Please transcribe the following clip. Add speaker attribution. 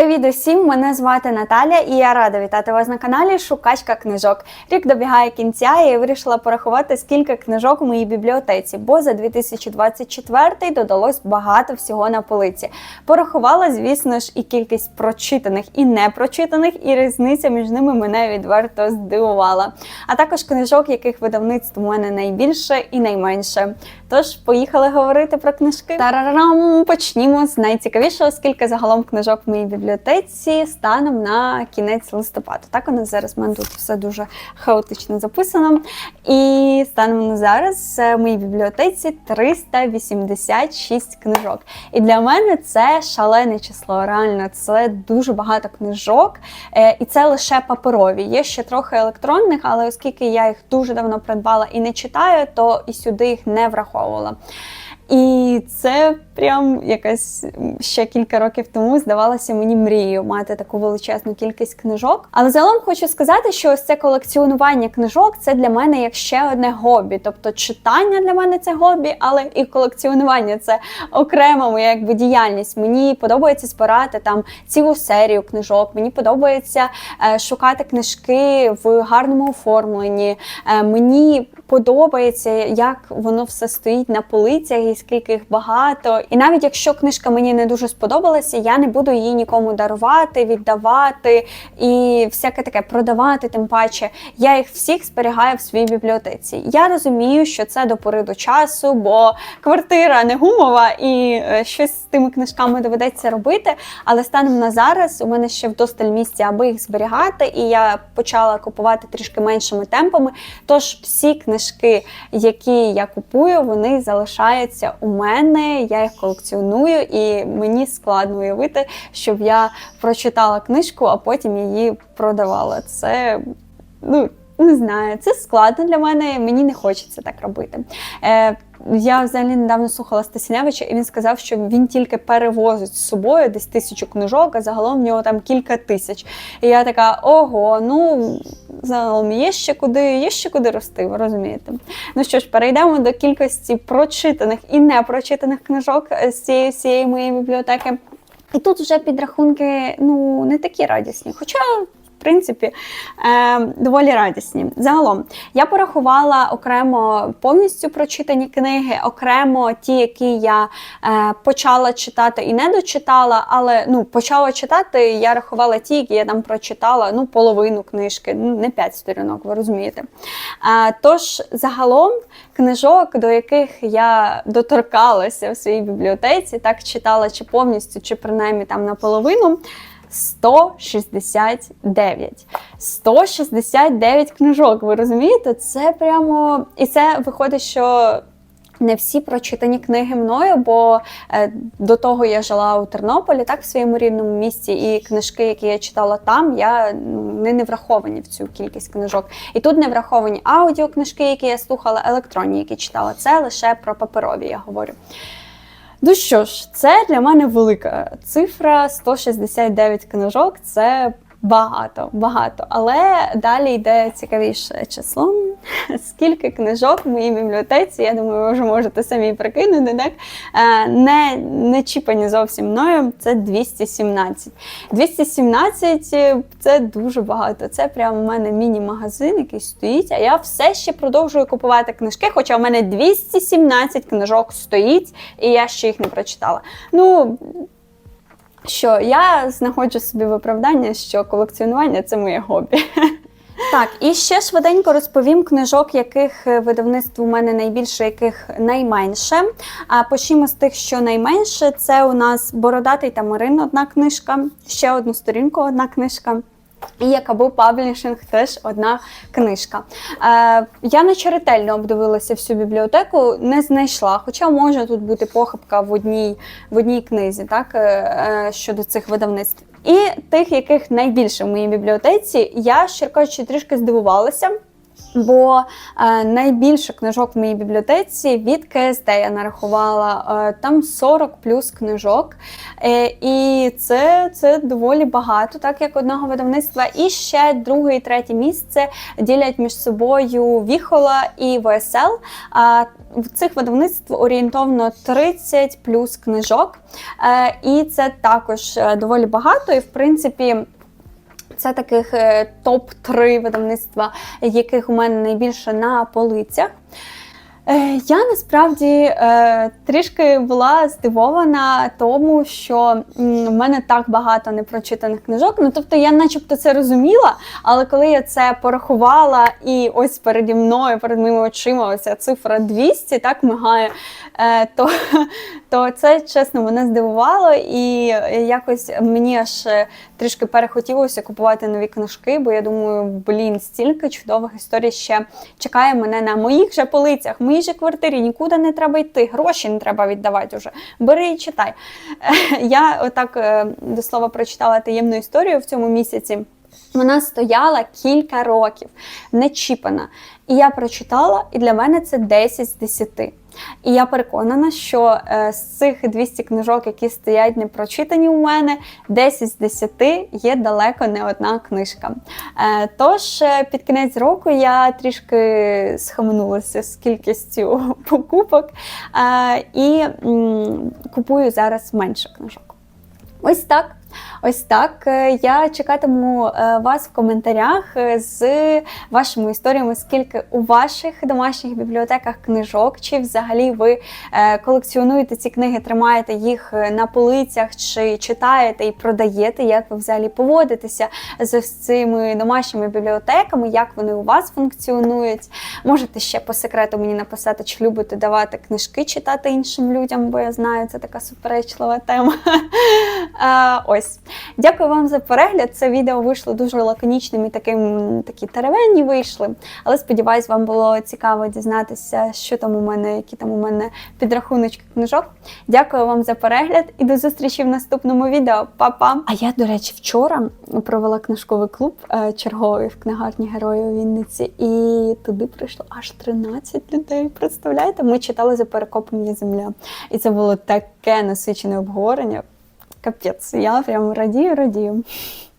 Speaker 1: Привіт усім! Мене звати Наталя і я рада вітати вас на каналі Шукачка книжок. Рік добігає кінця і я вирішила порахувати, скільки книжок у моїй бібліотеці, бо за 2024 додалось багато всього на полиці. Порахувала, звісно ж, і кількість прочитаних і непрочитаних, і різниця між ними мене відверто здивувала. А також книжок, яких видавництв у мене найбільше і найменше. Тож поїхали говорити про книжки. Тарарам! Почнімо з найцікавішого, скільки загалом книжок в моїй бібліотеці станом на кінець листопада. Так у нас зараз в мене тут все дуже хаотично записано. І станом на зараз е, в моїй бібліотеці 386 книжок. І для мене це шалене число. Реально, це дуже багато книжок, Е, і це лише паперові. Є ще трохи електронних, але оскільки я їх дуже давно придбала і не читаю, то і сюди їх не враховувала. І це прям якась ще кілька років тому здавалося мені мрією мати таку величезну кількість книжок. Але загалом хочу сказати, що ось це колекціонування книжок це для мене як ще одне хобі. Тобто читання для мене це хобі, але і колекціонування це окрема моя якби діяльність. Мені подобається збирати там цілу серію книжок. Мені подобається е, шукати книжки в гарному оформленні. Е, мені подобається, як воно все стоїть на полицях і скільки їх багато. І навіть якщо книжка мені не дуже сподобалася, я не буду її нікому дарувати, віддавати і всяке таке продавати. Тим паче, я їх всіх зберігаю в своїй бібліотеці. Я розумію, що це до пори до часу, бо квартира не гумова і е, щось з тими книжками доведеться робити. Але станом на зараз у мене ще вдосталь місця, аби їх зберігати, і я почала купувати трішки меншими темпами. Тож всі книжки, які я купую, вони залишаються у мене. Я їх колекціоную, і мені складно уявити, щоб я прочитала книжку, а потім її продавала. Це ну. Не знаю, це складно для мене, мені не хочеться так робити. Е, я взагалі недавно слухала Стасіневича, і він сказав, що він тільки перевозить з собою десь тисячу книжок, а загалом в нього там кілька тисяч. І я така, ого, ну загалом є ще куди, є ще куди рости, ви розумієте. Ну що ж, перейдемо до кількості прочитаних і непрочитаних книжок з цієї всієї моєї бібліотеки. І тут вже підрахунки ну не такі радісні. Хоча принципі, е, доволі радісні. Загалом, я порахувала окремо повністю прочитані книги, окремо ті, які я е, почала читати і не дочитала, але ну, почала читати, я рахувала ті, які я там прочитала ну, половину книжки, ну, не 5 сторінок, ви розумієте. Е, тож, загалом, книжок, до яких я доторкалася в своїй бібліотеці, так читала чи повністю, чи принаймні там наполовину. 169. 169 книжок, ви розумієте? Це прямо. І це виходить, що. Не всі прочитані книги мною, бо е, до того я жила у Тернополі, так в своєму рідному місті, і книжки, які я читала там, я ну, не, не враховані в цю кількість книжок. І тут не враховані аудіокнижки, які я слухала, електронні, які читала. Це лише про паперові, я говорю. Ну що ж, це для мене велика цифра 169 книжок. Це багато, багато. Але далі йде цікавіше число. Скільки книжок в моїй бібліотеці, я думаю, ви вже можете самі прикинути, так? Е, не, не чіпані зовсім мною, це 217. 217 це дуже багато. Це прямо у мене міні-магазин, який стоїть, а я все ще продовжую купувати книжки, хоча у мене 217 книжок стоїть, і я ще їх не прочитала. Ну, що я знаходжу собі виправдання, що колекціонування це моє хобі. Так, і ще швиденько розповім книжок, яких видавництво видавництв у мене найбільше, яких найменше. А почнімо з тих, що найменше, це у нас Бородатий Тамарин, одна книжка, ще одну сторінку, одна книжка. І Якабу Паблішинг теж одна книжка. Е, Я наче ретельно обдивилася всю бібліотеку, не знайшла, хоча може тут бути похибка в одній в одній книзі, так, е, е, щодо цих видавництв. І тих, яких найбільше в моїй бібліотеці, я, щиро кажучи, трішки здивувалася. Бо е, найбільше книжок в моїй бібліотеці від КСД я нарахувала е, там 40 плюс книжок. Е, і це, це доволі багато, так як одного видавництва. І ще друге і третє місце ділять між собою Віхола і ВСЛ. А в цих видавництв орієнтовно 30 плюс книжок. Е, і це також е, доволі багато. І в принципі. Це таких е, топ-3 видавництва, яких у мене найбільше на полицях. Е, Я насправді е, трішки була здивована тому, що в мене так багато непрочитаних книжок. Ну тобто я, начебто, це розуміла, але коли я це порахувала, і ось переді мною, перед моїми очима, оця цифра 200 так мигає, е, то, то це чесно мене здивувало, і якось мені аж трішки перехотілося купувати нові книжки, бо я думаю, блін, стільки чудових історій ще чекає мене на моїх же полицях, моїй же квартирі, нікуди не треба йти, гроші не треба віддавати вже. Бери і читай. Я отак е, до слова прочитала таємну історію в цьому місяці. Вона стояла кілька років, не чіпана. І я прочитала, і для мене це 10 з 10. І я переконана, що е, з цих 200 книжок, які стоять не прочитані у мене, 10 з 10 є далеко не одна книжка. Е, тож е, під кінець року я трішки схаменулася з кількістю покупок і купую зараз менше книжок. Ось так. Ось так. Е, Я чекатиму е, вас в коментарях е, з вашими історіями, скільки у ваших домашніх бібліотеках книжок, чи взагалі ви колекціонуєте ці книги, тримаєте їх на полицях, чи читаєте і продаєте, як ви взагалі поводитеся з цими домашніми бібліотеками, як вони у вас функціонують. Можете ще по секрету мені написати, чи любите давати книжки читати іншим людям, бо я знаю, це така суперечлива тема. Е, Ось. Дякую вам за перегляд. Це відео вийшло дуже лаконічним і таким такі теревенні вийшли. Але сподіваюсь, вам було цікаво дізнатися, що там у мене, які там у мене підрахуночки книжок. Дякую вам за перегляд і до зустрічі в наступному відео. Па-па! А я, до речі, вчора провела книжковий клуб е, черговий в книгарні Герої у Вінниці, і туди прийшло аж 13 людей. Представляєте? Ми читали за перекопом є земля. І це було таке насичене обговорення. Капець, я прям радію, радію.